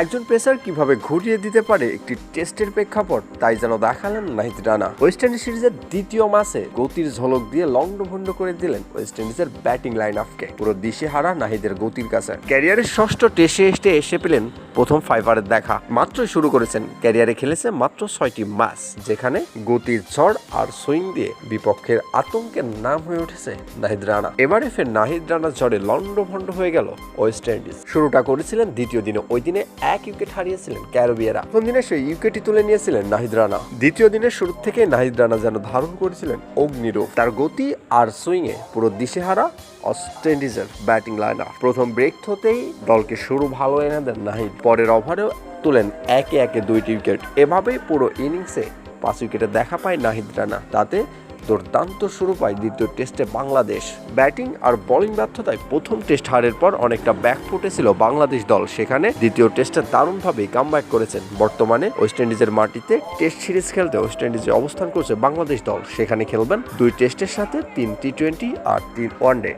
একজন পেসার কীভাবে ঘুরিয়ে দিতে পারে একটি টেস্টের প্রেক্ষাপট, তাই যেন দেখালেন নাহিদ রানা। ওয়েস্ট ইন্ডিজ সিরিজের দ্বিতীয় মাসে গতির ঝলক দিয়ে লন্ডভন্ড করে দিলেন ওয়েস্ট ইন্ডিজের ব্যাটিং লাইন আপকে পুরো দিশে হারা নাহিদের গতির কাছে। ক্যারিয়ারের ষষ্ঠ টেস্টে এসে এসে পেলেন প্রথম ফাইভারের দেখা। মাত্র শুরু করেছেন। ক্যারিয়ারে খেলেছে মাত্র ছয়টি ম্যাচ, যেখানে গতির ঝড় আর সুইং দিয়ে বিপক্ষের আতঙ্কের নাম হয়ে উঠেছে নাহিদ রানা। এবারে ফের নাহিদ রানার ঝড়ে লন্ডভন্ড হয়ে গেল ওয়েস্ট ইন্ডিজ শুরুটা করেছিলেন দ্বিতীয় দিনে। ওই দিনে এক উইকেট হারিয়েছিলেন ক্যারোবিয়ারা। প্রথম দিনে সেই উইকেটই তুলে নিয়েছিলেন নাহিদ রানা। দ্বিতীয় দিনের শুরু থেকে নাহিদ রানা যেন ধারণ করেছিলেন অগ্নিরূপ। তার গতি আর সুইংয়ে পুরো দিশেহারা ওয়েস্ট ইন্ডিজের ব্যাটিং লাইন প্রথম ব্রেক হতেই দলকে শুরু ভালো এনে দেন নাহিদ। পরের ওভারেও তুলেন একে একে দুইটি উইকেট। এভাবেই পুরো ইনিংসে পাঁচ উইকেটে দেখা পায় নাহিদ রানা। তাতে দুর্দান্ত শুরু পায় দ্বিতীয় টেস্টে বাংলাদেশ। ব্যাটিং আর বোলিং ব্যর্থতায় প্রথম টেস্ট হারের পর অনেকটা ব্যাক ফুটেছিল বাংলাদেশ দল। সেখানে দ্বিতীয় টেস্টে দারুণভাবেই কামব্যাক করেছেন। বর্তমানে ওয়েস্ট ইন্ডিজের মাটিতে টেস্ট সিরিজ খেলতে ওয়েস্ট ইন্ডিজে অবস্থান করছে বাংলাদেশ দল। সেখানে খেলবেন দুই টেস্টের সাথে তিন টি টোয়েন্টি আর তিন ওয়ানডে